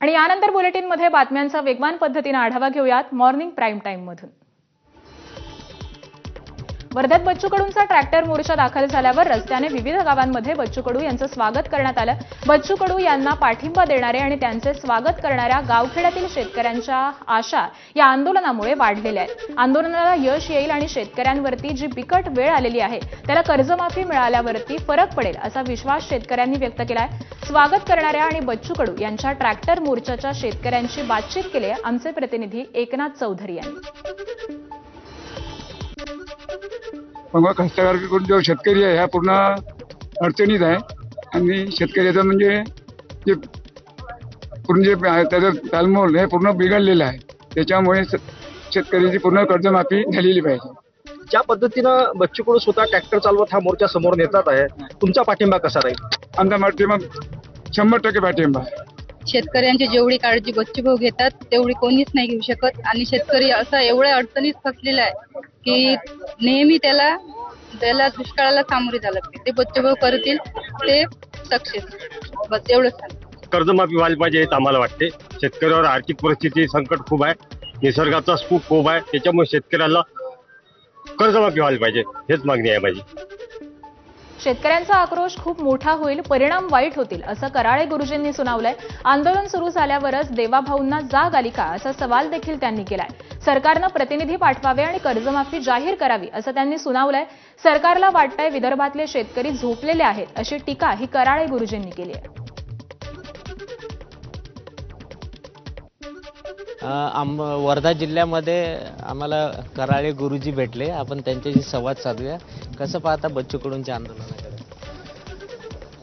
आणि यानंतर बुलेटिनमध्ये बातम्यांचा वेगवान पद्धतीने आढावा घेऊयात मॉर्निंग प्राईम टाईममधून. वर्ध्यात बच्चू कडूंचा ट्रॅक्टर मोर्चा दाखल झाल्यावर रस्त्याने विविध गावांमध्ये बच्चू कडू यांचं स्वागत करण्यात आलं. बच्चू कडू यांना पाठिंबा देणारे आणि त्यांचे स्वागत करणाऱ्या गावखेड्यातील शेतकऱ्यांच्या आशा या आंदोलनामुळे वाढलेल्या आहेत. आंदोलनाला यश येईल आणि शेतकऱ्यांवरती जी बिकट वेळ आलेली आहे त्याला कर्जमाफी मिळाल्यावरती फरक पडेल असा विश्वास शेतकऱ्यांनी व्यक्त केलाय. स्वागत करणाऱ्या आणि बच्चू कडू यांच्या ट्रॅक्टर मोर्चाच्या शेतकऱ्यांशी बातचीत केली आहे आमचे प्रतिनिधी एकनाथ चौधरी यांनी. मग हस्तकरून जो शेतकरी आहे ह्या पूर्ण अडचणीत आहे. आणि शेतकऱ्याचं म्हणजे जे पूर्ण जे त्याचं तालमोल हे पूर्ण बिघडलेलं आहे. त्याच्यामुळे शेतकऱ्याची पूर्ण कर्जमाफी झालेली पाहिजे. ज्या पद्धतीनं बच्चू कडू स्वतः ट्रॅक्टर चालवत हा मोर्चा समोर नेतात आहे तुमचा पाठिंबा कसा राहील? आमचा पाठिंबा शंभर टक्के पाठिंबा शेतकऱ्यांची जेवढी काळजी बच्चूभाऊ घेतात तेवढी कोणीच नाही घेऊ शकत. आणि शेतकरी असा एवढ्या अडचणीत फसलेला आहे की नेहमी त्याला त्याला दुष्काळाला सामोरे जावं लागते. ते बच्चूभाऊ करतील ते सक्सेस. बस एवढंच कर्जमाफी व्हायला पाहिजे हेच आम्हाला वाटते. शेतकऱ्यावर आर्थिक परिस्थिती संकट खूप आहे. निसर्गाचा स्कूप खूप आहे. त्याच्यामुळे शेतकऱ्याला कर्जमाफी व्हायला पाहिजे. हेच मागणी आहे माझी. शेतकऱ्यांचा आक्रोश खूप मोठा होईल परिणाम वाईट होतील असं कराळे गुरुजींनी सुनावलंय. आंदोलन सुरू झाल्यावरच देवाभाऊंना जाग आली का असा सवाल देखील त्यांनी केलाय. सरकारनं प्रतिनिधी पाठवावे आणि कर्जमाफी जाहीर करावी असं त्यांनी सुनावलंय. सरकारला वाटतंय विदर्भातले शेतकरी झोपलेले आहेत अशी टीका ही कराळे गुरुजींनी केली आहे. आम वर्धा जिल्ह्यामध्ये आम्हाला कराळे गुरुजी भेटले. आपण त्यांच्याशी संवाद साधूया. कसं पाहता बच्चू कडूंच्या आंदोलनाकडे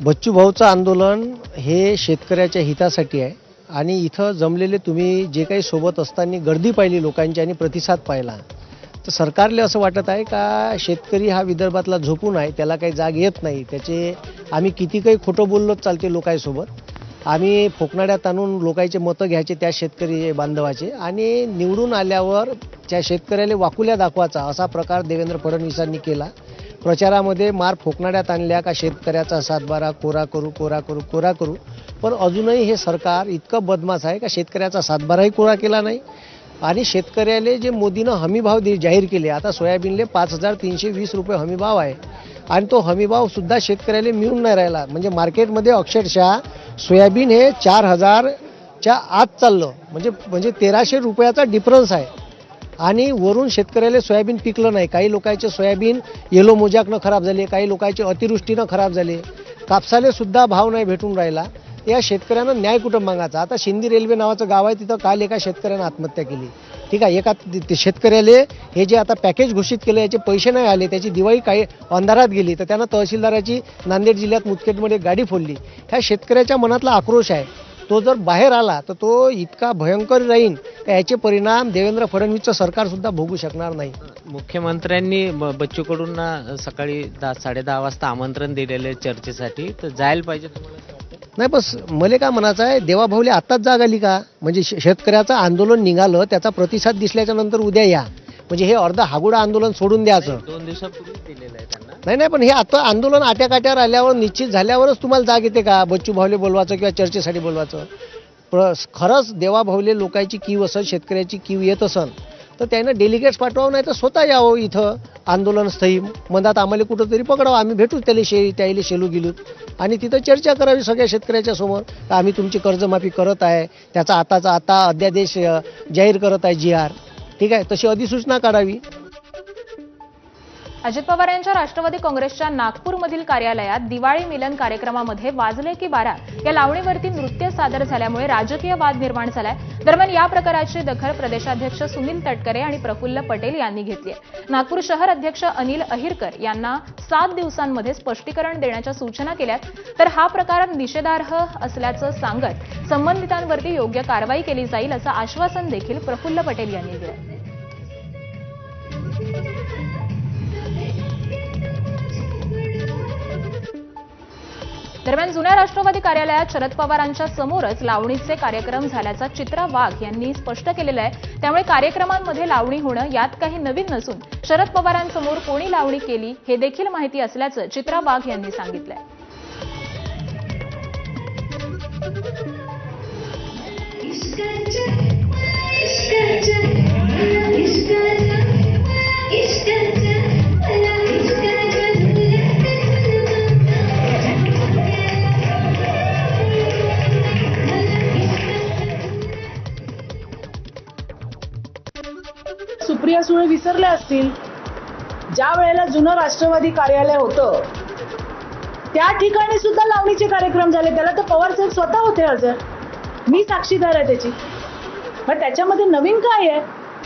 बच्चू भाऊचं आंदोलन हे शेतकऱ्याच्या हितासाठी आहे. आणि इथं जमलेले तुम्ही जे काही सोबत असताना गर्दी पाहिली लोकांची आणि प्रतिसाद पाहिला. तर सरकारला असं वाटत आहे का शेतकरी हा विदर्भातला झोपून आहे त्याला काही जाग येत नाही. त्याचे आम्ही किती काही खोटं बोललोच चालते लोकांसोबत. आम्ही फोकनाड्यात आणून लोकांचे मतं घ्यायचे त्या शेतकरी बांधवाचे आणि निवडून आल्यावर त्या शेतकऱ्याला वाकुल्या दाखवायचा असा प्रकार देवेंद्र फडणवीसांनी केला. प्रचारामध्ये मार फोकणाड्यात आणल्या का शेतकऱ्याचा सातबारा कोरा करू कोरा करू कोरा करू. पण अजूनही हे सरकार इतकं बदमाश आहे का शेतकऱ्याचा सातबाराही कोरा केला नाही? आणि शेतकऱ्याले जे मोदीनं हमीभाव दे जाहीर केले आता सोयाबीनले पाच हजार तीनशे वीस रुपये हमीभाव आहे. आणि तो हमीभावसुद्धा शेतकऱ्याला मिळून नाही राहिला. म्हणजे मार्केटमध्ये अक्षरशः सोयाबीन हे चार हजारच्या आत चाललं. म्हणजे म्हणजे तेराशे रुपयाचा डिफरन्स आहे. आणि वरून शेतकऱ्याला सोयाबीन पिकलं नाही. काही लोकांचे सोयाबीन येलो मोजाकनं खराब झाले काही लोकांचे अतिवृष्टीनं खराब झाले. कापसाले सुद्धा भाव नाही भेटून राहिला. या शेतकऱ्यांना न्याय कुठं मागायचा? आता शिंदी रेल्वे नावाचं गाव आहे तिथं काल एका शेतकऱ्यानं आत्महत्या केली. ठीक आहे एका ते- शेतकऱ्याले हे जे आता पॅकेज घोषित केलं याचे पैसे नाही आले त्याची दिवाळी काही अंधारात गेली तर त्यांना तहसीलदाराची नांदेड जिल्ह्यात मुदखेडमध्ये गाडी फोडली. ह्या शेतकऱ्याच्या मनातला आक्रोश आहे. तो जर बाहेर आला तर तो इतका भयंकर राहीन का याचे परिणाम देवेंद्र फडणवीसचं सरकारसुद्धा भोगू शकणार नाही. मुख्यमंत्र्यांनी ब- बच्चू कडूंना सकाळी दहा साडेदहा वाजता आमंत्रण दिलेलं चर्चेसाठी तर जायला पाहिजे नाही बस मले काय म्हणायचं आहे देवाभाऊले आत्ताच जाग आली का? म्हणजे शेतकऱ्याचं आंदोलन निघालं त्याचा प्रतिसाद दिसल्याच्या नंतर उद्या या. म्हणजे हे अर्ध हागुडा आंदोलन सोडून द्यायचं. दोन नाही नाही पण हे आता आंदोलन आट्याकाट्यावर आल्यावर निश्चित झाल्यावरच तुम्हाला जाग येते का? बच्चू भाऊले बोलवायचं किंवा चर्चेसाठी बोलवायचं. खरंच देवाभाऊले लोकांची कीव असन शेतकऱ्याची कीव येत असन. तर त्यानं डेलिगेट्स पाठवावं नाही तर स्वतः यावं इथं. आंदोलनस्थळी मनात आम्हाला कुठंतरी पकडावं. आम्ही भेटू त्याला शे त्याला शेलू गेलूत आणि तिथं चर्चा करावी सगळ्या शेतकऱ्याच्या समोर. का आम्ही तुमची कर्जमाफी करत आहे. त्याचा आताचा आता अध्यादेश जाहीर करत आहे जी आर ठीक आहे? तशी अधिसूचना काढावी. अजित पवार यांच्या राष्ट्रवादी काँग्रेसच्या नागपूरमधील कार्यालयात दिवाळी मिलन कार्यक्रमामध्ये वाजले की बारा या लावणीवरती नृत्य सादर झाल्यामुळे राजकीय वाद निर्माण झालाय. दरम्यान या प्रकाराची दखल प्रदेशाध्यक्ष सुनील तटकरे आणि प्रफुल्ल पटेल यांनी घेतली आहे. नागपूर शहर अध्यक्ष अनिल अहिरकर यांना सात दिवसांमध्ये स्पष्टीकरण देण्याच्या सूचना केल्यात. तर हा प्रकार निषेधार्ह असल्याचं सांगत संबंधितांवरती योग्य कारवाई केली जाईल असं आश्वासन देखील प्रफुल्ल पटेल यांनी दिलं दरम्यान जुन्या राष्ट्रवादी कार्यालयात शरद पवारांच्या समोरच लावणीचे कार्यक्रम झाल्याचा चित्रा वाघ यांनी स्पष्ट केलेलं आहे. त्यामुळे कार्यक्रमांमध्ये लावणी होणं यात काही नवीन नसून शरद पवारांसमोर कोणी लावणी केली हे देखील माहिती असल्याचं चित्रा वाघ यांनी सांगितलंय. इश्काचं मला इश्काचं विसरल्या असतील ज्या वेळेला जुनं राष्ट्रवादी कार्यालय होतं त्या ठिकाणी सुद्धा लावणीचे कार्यक्रम झाले. त्याला तर पवार साहेब स्वतः होते हजर मी साक्षीदार आहे त्याची. मग त्याच्यामध्ये नवीन काय आहे?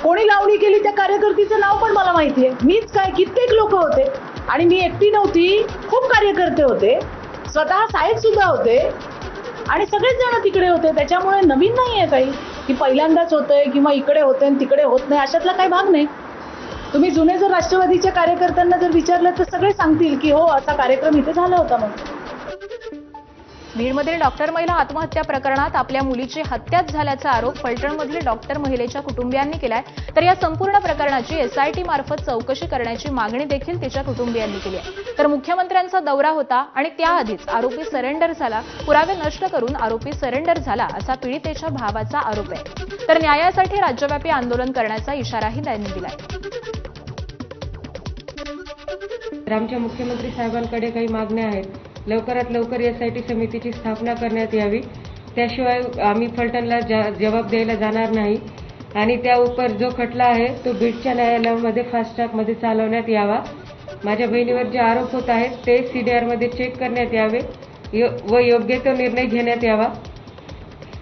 कोणी लावणी केली त्या कार्यकर्तीचं नाव पण मला माहिती आहे. मीच काय कित्येक लोक होते. आणि मी एकटी नव्हती खूप कार्यकर्ते होते. स्वतः साहेब सुद्धा होते. आणि सगळेच जण तिकडे होते. त्याच्यामुळे नवीन नाही आहे काही. की पहिल्यांदाच होतंय किंवा इकडे होते आणि तिकडे होत नाही अशातला काही भाग नाही. तुम्ही जुने जर राष्ट्रवादीच्या कार्यकर्त्यांना जर विचारलं तर सगळे सांगतील की हो असा कार्यक्रम इथे झाला होता म्हणून. बीडमधील डॉक्टर महिला आत्महत्या प्रकरणात आपल्या मुलीची हत्याच झाल्याचा आरोप फलटणमधील डॉक्टर महिलेच्या कुटुंबियांनी केलाय. तर या संपूर्ण प्रकरणाची एसआयटी मार्फत चौकशी करण्याची मागणी देखील तिच्या कुटुंबियांनी केली आहे. तर मुख्यमंत्र्यांचा दौरा होता आणि त्याआधीच आरोपी सरेंडर झाला. पुरावे नष्ट करून आरोपी सरेंडर झाला असा पीडितेच्या भावाचा आरोप आहे. तर न्यायासाठी राज्यव्यापी आंदोलन करण्याचा इशाराही त्यांनी दिलाय. तर आमच्या मुख्यमंत्री साहेबांकडे काही मागण्या आहेत. लवकरात लवकर एस आय टी समितीची स्थापना करण्यात यावी. त्याशिवाय आम्ही फलटणला जा- जबाब द्यायला जाणार नाही. आणि त्या उपर जो खटला आहे तो बीडच्या न्यायालयामध्ये फास्ट ट्रॅकमध्ये चालवण्यात यावा. माझ्या बहिणीवर जे आरोप होत आहेत ते सी डी आरमध्ये चेक करण्यात यावे. यो- व योग्य तो निर्णय घेण्यात यावा.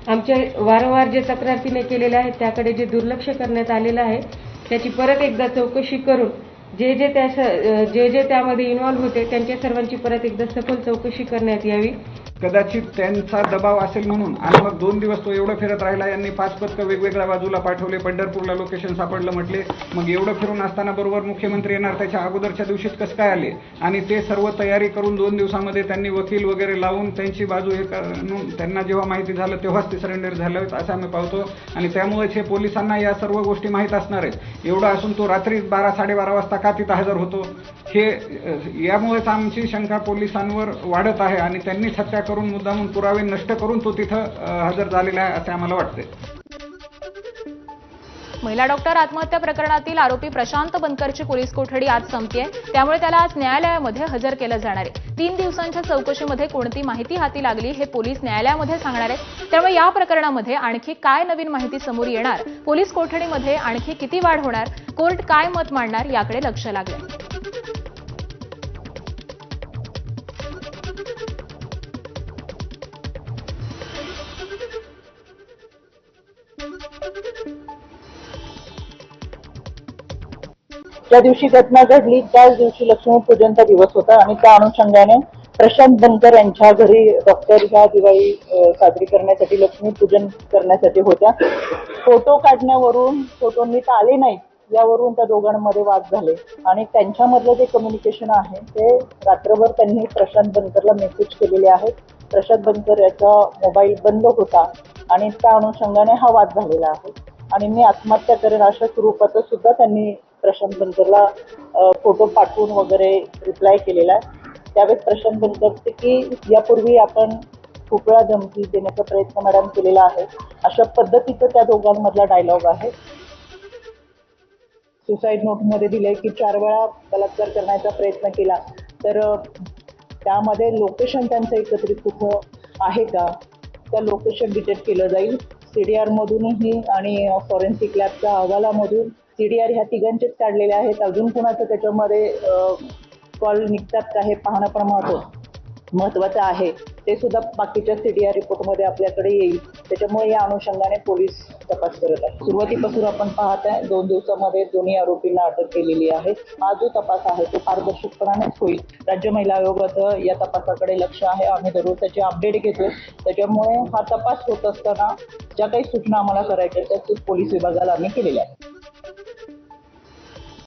आमच्या वारंवार जे तक्रार तिने केलेल्या आहेत त्याकडे जे दुर्लक्ष करण्यात आलेलं आहे त्याची परत एकदा चौकशी करून जे जे त्या जे जे त्यामध्ये इन्व्हॉल्व्ह होते त्यांच्या सर्वांची परत एकदा सखोल चौकशी करण्यात यावी. कदाचित त्यांचा दबाव असेल म्हणून. आणि मग दोन दिवस तो एवढं फिरत राहिला यांनी पाच पथकं वेगवेगळ्या बाजूला पाठवले. पंढरपूरला लोकेशन सापडलं म्हटले. मग एवढं फिरून असताना बरोबर मुख्यमंत्री येणार. त्याच्या अगोदरच्या दिवशीच कसं काय आले? आणि ते सर्व तयारी करून दोन दिवसामध्ये त्यांनी वकील वगैरे लावून त्यांची बाजू हे करून त्यांना जेव्हा माहिती झालं तेव्हाच ते सरेंडर झालं असं आम्ही पाहतो. आणि त्यामुळेच हे पोलिसांना या सर्व गोष्टी माहीत असणार आहेत. एवढं असून तो रात्री बारा साडेबारा वाजता का तिथं हजर होतो? हे यामुळेच आमची शंका पोलिसांवर वाढत आहे. आणि त्यांनीच हत्या करून मुद्दामून पुरावे नष्ट करून तो तिथं हजर झालेला आहे असे आम्हाला वाटते महिला डॉक्टर आत्महत्या प्रकरणातील आरोपी प्रशांत बनकरची पोलीस कोठडी आज संपतीये. त्यामुळे त्याला आज न्यायालयामध्ये हजर केलं जाणार आहे. तीन दिवसांच्या चौकशीमध्ये कोणती माहिती हाती लागली हे पोलीस न्यायालयामध्ये सांगणार आहेत. त्यामुळे या प्रकरणामध्ये आणखी काय नवीन माहिती समोर येणार? पोलीस कोठडीमध्ये आणखी किती वाढ होणार? कोर्ट काय मत मांडणार? याकडे लक्ष लागलं ज्या दिवशी घटना घडली. त्याच दिवशी लक्ष्मीपूजनचा दिवस होता आणि त्या अनुषंगाने प्रशांत बनकर यांच्या घरी डॉक्टर ह्या दिवाळी साजरी करण्यासाठी लक्ष्मीपूजन करण्यासाठी होत्या. फोटो काढण्यावरून फोटो नीट आले नाहीत यावरून त्या दोघांमध्ये वाद झाले. आणि त्यांच्यामधलं जे कम्युनिकेशन आहे ते रात्रभर त्यांनी प्रशांत बनकरला मेसेज केलेले आहेत. प्रशांत बनकर याचा मोबाईल बंद होता आणि त्या अनुषंगाने हा वाद झालेला आहे. आणि मी आत्महत्या करेन अशा स्वरूपाचं सुद्धा त्यांनी प्रशांत बनकरला फोटो पाठवून वगैरे रिप्लाय केलेला आहे. त्यावेळेस प्रशांत बनकरचे की यापूर्वी आपण खूप वेळा धमकी देण्याचा प्रयत्न मॅडम केलेला आहे. अशा पद्धतीचं त्या दोघांमधला डायलॉग आहे. सुसाईड नोटमध्ये दिले की चार वेळा बलात्कार करण्याचा प्रयत्न केला. तर त्यामध्ये लोकेशन त्यांचं एकत्रित कुठं आहे का? त्या लोकेशन डिटेक्ट केलं जाईल. सी डी आरमधूनही आणि फॉरेन्सिक लॅबच्या अहवालामधून सी डी आर ह्या तिघांचेच काढलेले आहेत. अजून कुणाचं त्याच्यामध्ये कॉल निघतात का हे पाहणं पण महत्त्व महत्वाचं आहे. ते सुद्धा बाकीच्या सी डी आर रिपोर्टमध्ये आपल्याकडे येईल. त्याच्यामुळे या अनुषंगाने पोलीस तपास करत आहेत. सुरुवातीपासून आपण पाहत आहे दोन दिवसामध्ये दोन्ही आरोपींना अटक केलेली आहे. हा जो तपास आहे तो पारदर्शकपणानेच होईल. राज्य महिला आयोगाचं या तपासाकडे लक्ष आहे. आम्ही दररोज त्याचे अपडेट घेतो त्याच्यामुळे हा तपास होत असताना ज्या काही सूचना आम्हाला करायच्या त्या पोलीस विभागाला आम्ही केलेल्या आहेत.